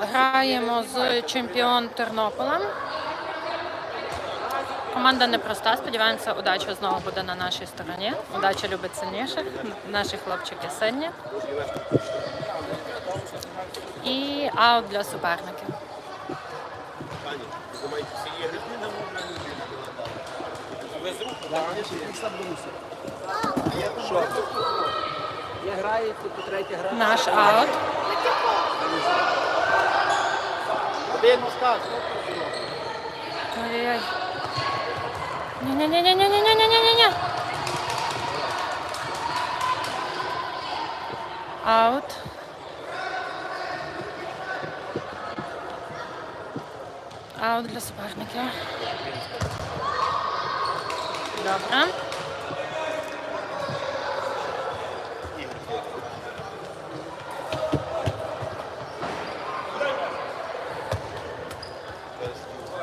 Граємо з чемпіон Тернополем. Команда непроста. Сподіваємося, удача знову буде на нашій стороні. Удача любить сильніших. Наші хлопчики сильні. І аут для суперників. Наш аут. Бідно сказ. Ой-ой-ой. Ні-ні-ні-ні-ні-ні-ні-ні-ні-ні. Аут. Аут для суперників. Добре.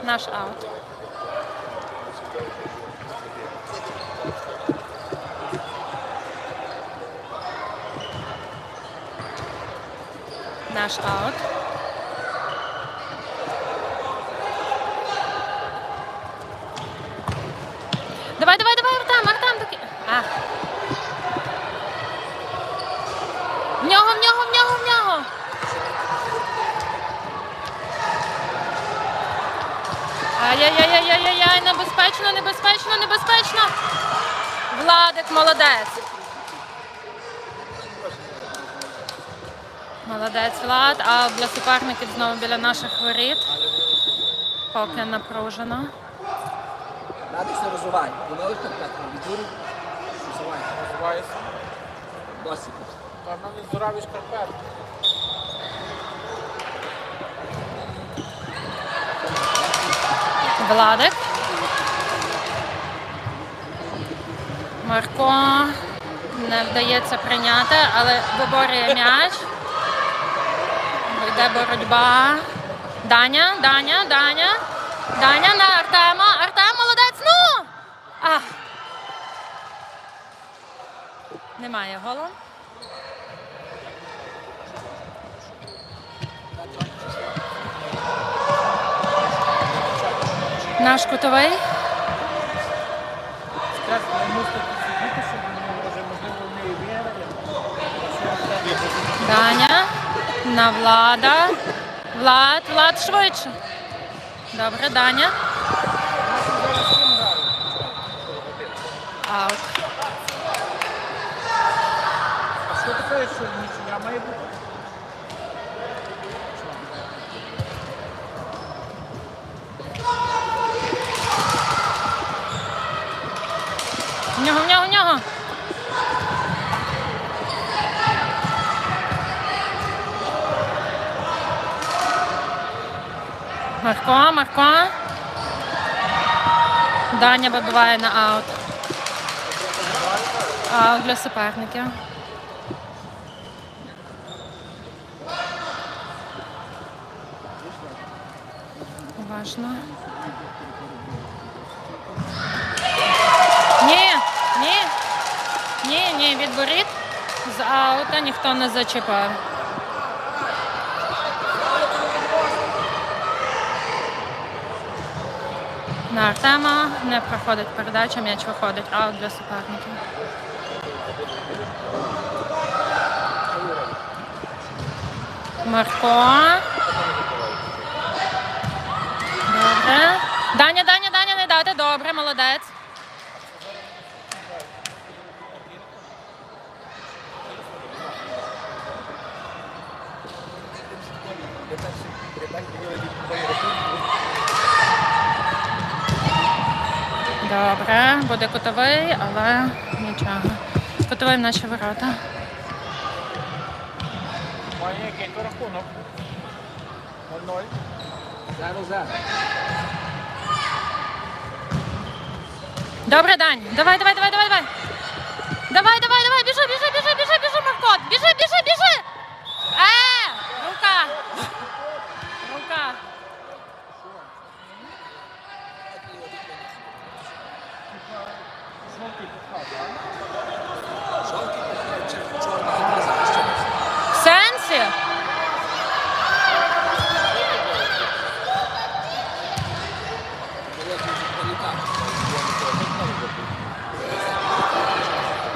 Наш аут. Наш аут. Давай, давай, давай, Артем, Артем, таки. А. В нього, в нього, в нього, в нього. Ай-яй-яй-яй-яй-яй, небезпечно, небезпечно, небезпечно. Владик, молодець. Молодець, Влад. А для суперників знову біля наших воріт. Поки напружено. Радись не розвивай. Що так, віддурив. Розвивай. Називається Досить. та навіть здорові шкарпетки. Владик. Марко не вдається прийняти, але виборює м'яч. Йде боротьба. Даня, Даня, Даня. Даня на Артема. Артем молодець. Ну! А. Немає голу. Не кутовий. Даня на Влада. Влад, Влад швидше. Добре, Даня. Аут. А що ти кажеш, що нічия має бути? В нього, в нього, в нього. Марко, Марко. Даня вибиває на аут. Аут для суперників. Уважно. Ні, ні, від воріт з аута ніхто не зачепив. На Артема не проходить передача, м'яч виходить аут для суперників. Марко. Добре. Даня, Даня, Даня, не дати. Добре, молодець. Добре, буде кутовий, але нічого. Кутовий в наші ворота. То рахунок? 0-0. Зараз, зараз. Добре, Дань. Давай, давай, давай, давай, давай. Давай, давай, давай, біжи, біжи, біжи, біжи, біжи, Марко. Біжи, біжи, біжи. Е, рука. Рука. В сенсі?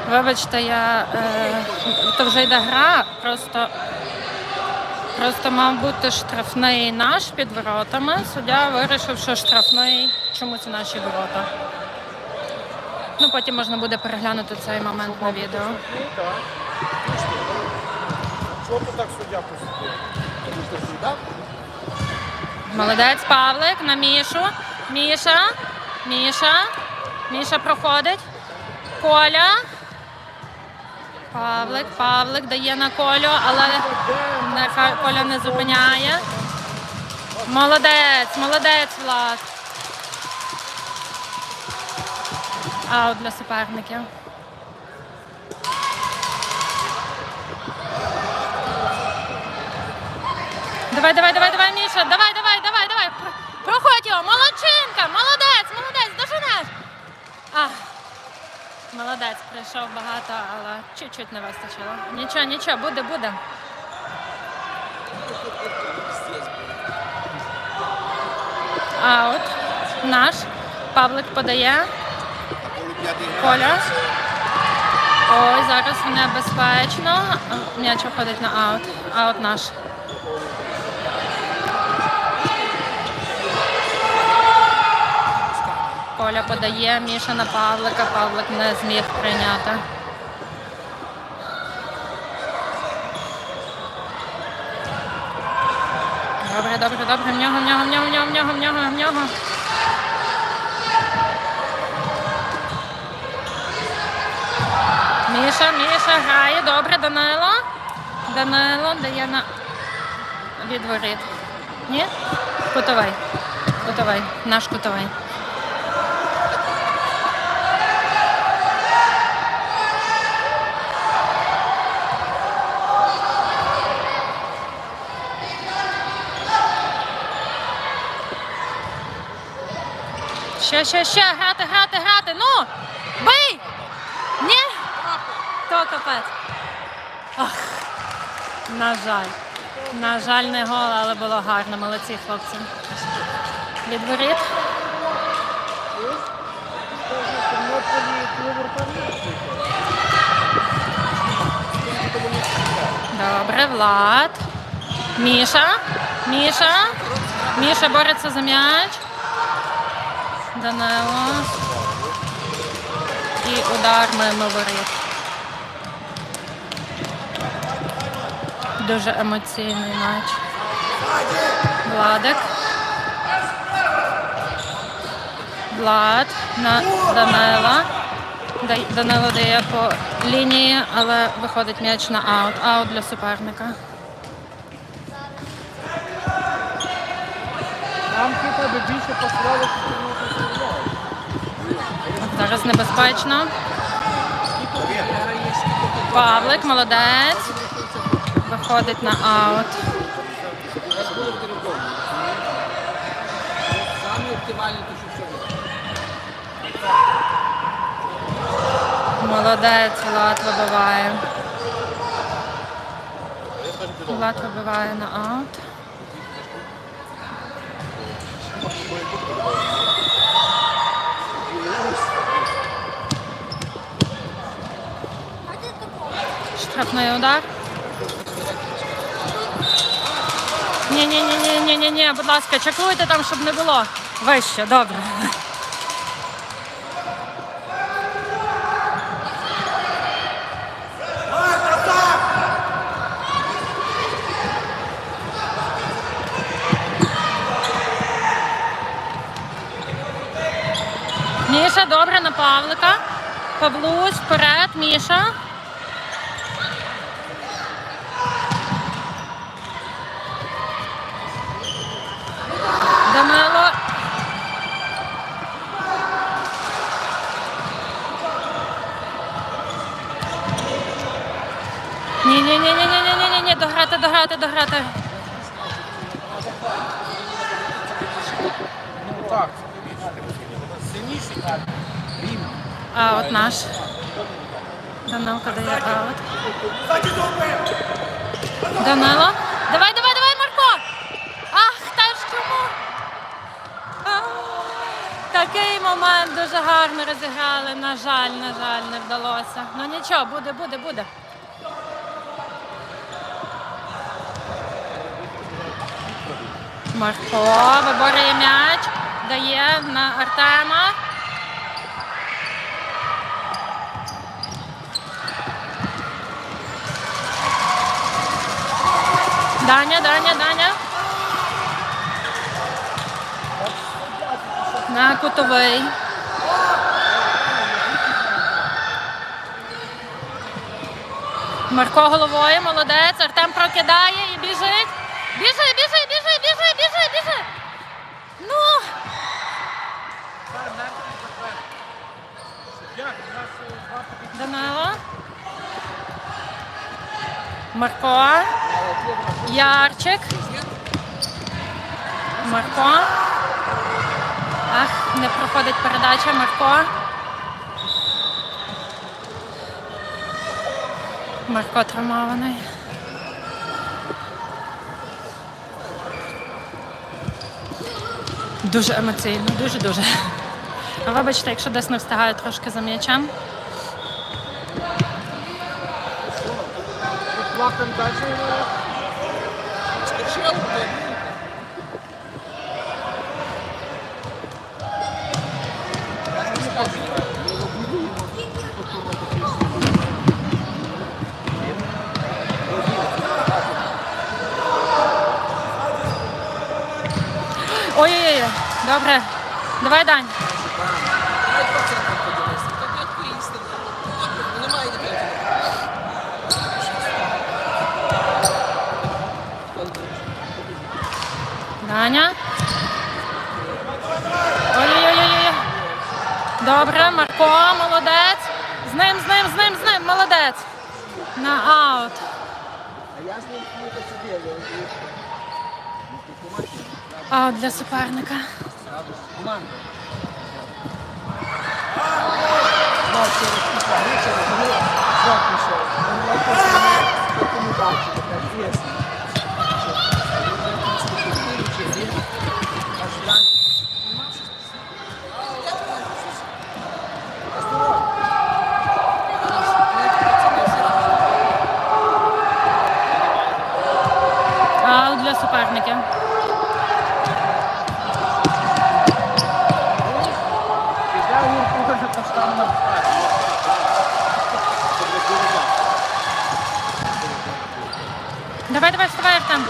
Вибачте, я е, то вже йде гра, просто просто мав бути штрафний наш під воротами. Суддя вирішив, що штрафний чомусь наші ворота. Ну, потім можна буде переглянути цей момент на відео. Чого так суддя посудив? Молодець Павлик на Мішу. Міша. Міша. Міша проходить. Коля. Павлик, Павлик дає на Колю, але Коля не зупиняє. Молодець, молодець, Влад. Аут для суперників. Давай, давай, давай, давай, Міша, давай, давай, давай, давай. Проходь його, молодчинка, молодець, молодець, доженеш. Молодець, прийшов багато, але чуть-чуть не вистачило. Нічого, нічого, буде, буде. Аут. Наш. Павлик подає. Коля. Ой, зараз небезпечно. М'яч виходить на аут. Аут наш. Коля подає, Міша на Павлика, Павлик не зміг прийняти. Добре, добре, добре, в нього, в нього, в нього, в нього, в нього, в нього, в нього. Міша, Міша грає, добре, Данило. Данило дає на відворіт. Ні? Кутовий. Кутовий. Наш кутовий. Ще, ще, ще, грати, грати, грати. Ну! Бий! Ні? То капець. Ах, на жаль. На жаль, не гол, але було гарно. Молодці хлопці. Відворіт. Добре, Влад. Міша. Міша. Міша бореться за м'яч. Данило. І удар мимо воріт. Дуже емоційний матч. Владик. Влад на Данила. Данило дає по лінії, але виходить м'яч на аут. Аут для суперника. Нам типа більше посрали, Зараз небезпечно. Павлик, молодець. Виходить на аут. Саме оптимальне. Молодець, Влад вибиває. Влад вибиває на аут. Штрафний удар. Ні, ні, ні, ні, ні, ні, ні, будь ласка, чекуйте там, щоб не було. Вище, добре. Міша, добре на Павлика. Павлусь, вперед, Міша. Ні-ні-ні, дограти, дограти, дограти. Так, сильніший. А от наш. Данилка дає аут. Данило. Давай, давай, давай, Марко! Ах, та ж чому? Такий момент дуже гарно розіграли. На жаль, на жаль, не вдалося. Ну нічого, буде, буде, буде. Марко виборює м'яч, дає на Артема. Даня, Даня, Даня. На кутовий. Марко головою, молодець. Артем прокидає і біжить. Біжи, біжи, біжи, біжи, біжи, біжи. Ну, Данило. Марко. Ярчик. Марко. Ах, не проходить передача. Марко. Марко травмований. Дуже емоційно, дуже-дуже. Вибачте, якщо десь не встигаю трошки за м'ячем. Плаком далі. е, Скачав, то Ой-ой-ой, добре. Давай, Дань. По. Даня. Ой-ой-ой. Добре, Марко, молодець. З ним, з ним, з ним, з ним, молодець. На аут. А я з ним не посидів. Аут для суперника. Команда. Ну, через кілька вечора вони знов пішов. Вони якось мене потім бачили, так звісно. Аут для суперників. Я гурту вже поставив на старт. Давай, давай, вставай, Артем.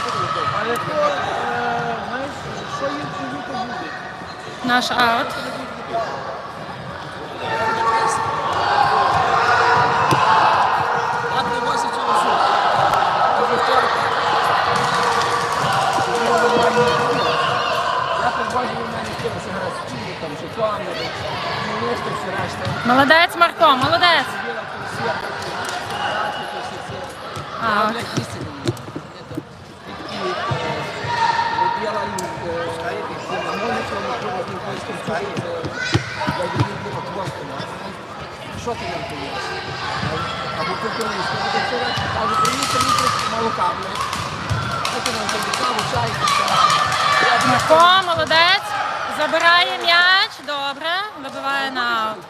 Але то, е, знаєш, що їм тоді то буде? Наш аут. Я привозив цього суду. До вівторка. Я привозив у мене ким зараз вчили, там Житомир, Хмельницьке, все решта. Молодець, Марко, молодець. Біла консерва, то всі ці. А. Я, блядь, їсти не міг. Это, такі, е, Робила їм, е, ці намоники, вони пробували в українському суді, це, я ну, що ти нам поїш? Або купили, скажу, вчора, літр молока. Що ти нам тобі каву, чай, все. Я думаю, Марко, молодець. Забирає м'яч. Добре. Вибиває на аут.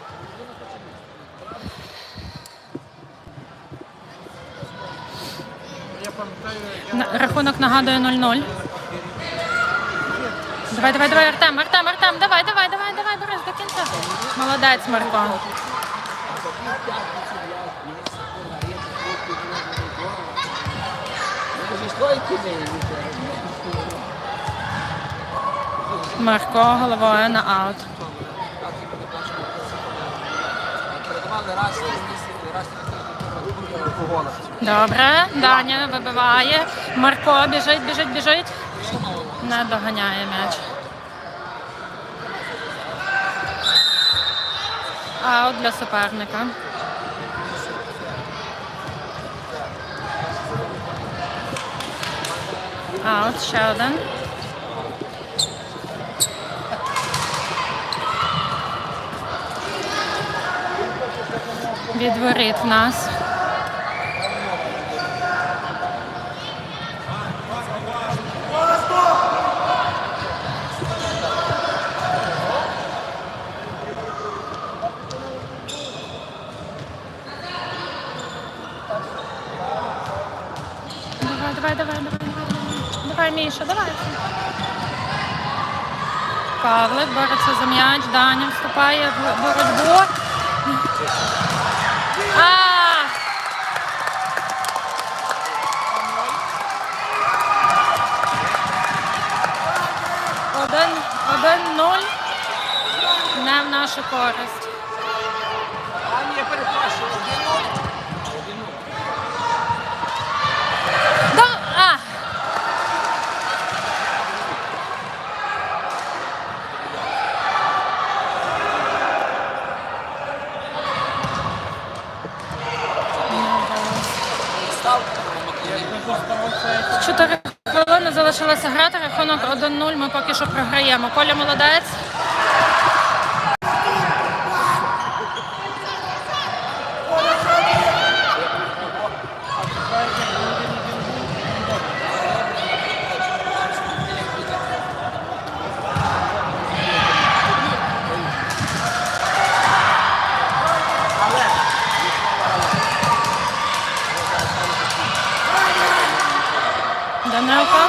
Я пам'ятаю, я На- Рахунок нагадує 0-0. Давай, давай, давай, Артем, Артем, Артем, давай, давай, давай, давай, береш до кінця. Молодець, Марко. Марко головою на аут. Передавали раз, раз, раз, голах. Добре, Даня вибиває. Марко біжить, біжить, біжить. Не доганяє м'яч. Аут для суперника. Аут, ще один. Від в нас. давай, Міша, давай. Павлик бореться за м'яч, Даня вступає в боротьбу. А! Один, один нуль. Не в нашу користь. А ні, я перепрошую, один-нуль. Да, а. Чотири хвилини залишилося грати. Рахунок 1-0. Ми поки що програємо. Коля молодець. Данилко.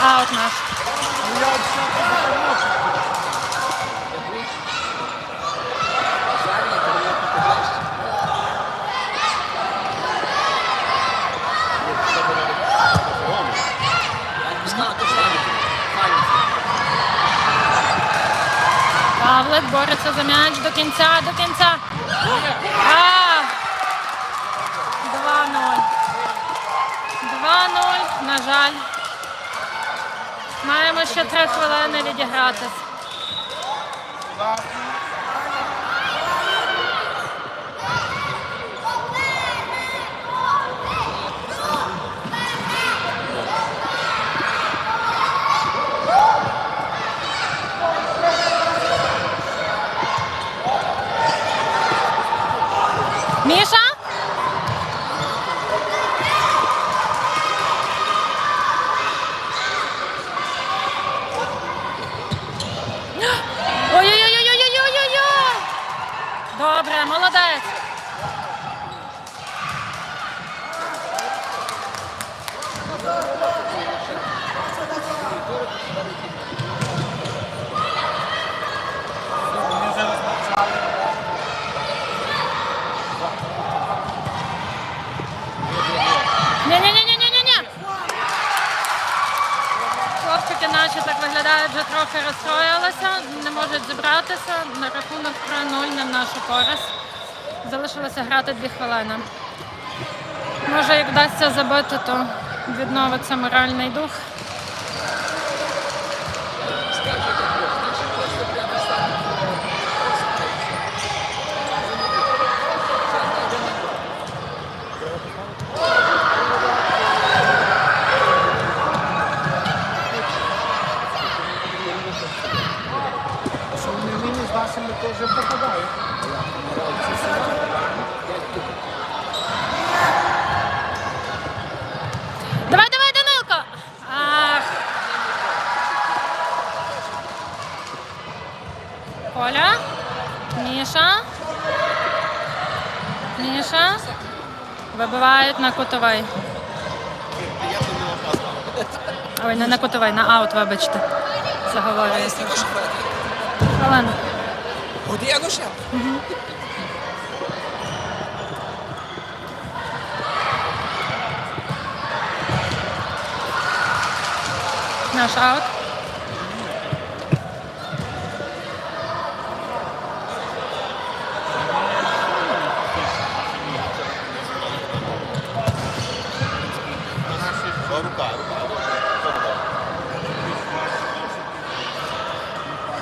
Аут наш. Ну, я от всяко допоможу. Жарені, то воно тут ближче. Я не знаю, то файно. Файно. Павлик бореться за м'яч до кінця, до кінця. 2-0. 2-0, на жаль. Маємо ще три хвилини відігратись. Міша? Ой-ой-ой-ой-ой-ой-ой! Добре, молодець. Мені вже розпочали. Ні-ні-ні-ні-ні-ні. Хлопчики наші так виглядають, вже трохи розстроїлися, не можуть. На рахунок 3-0 на нашу користь. Залишилося грати дві хвилини. Може, як вдасться забити, то відновиться моральний дух. Що вони в мінус нашими теж попадають. Давай, давай, Данилко! Ах. Коля? Міша? Міша? Вибивають на кутовий. Ой, не на кутовий, на аут, вибачте. Заговорюється. Хвилину. Куди я дошел? Наш аут.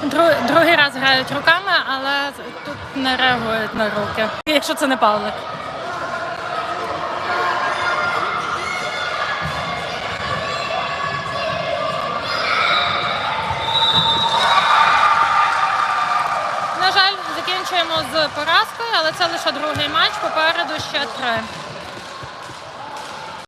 Дру- Другий раз грають руками, але тут не реагують на руки, якщо це не Павлик. Закінчуємо з поразкою, але це лише другий матч. Попереду ще три.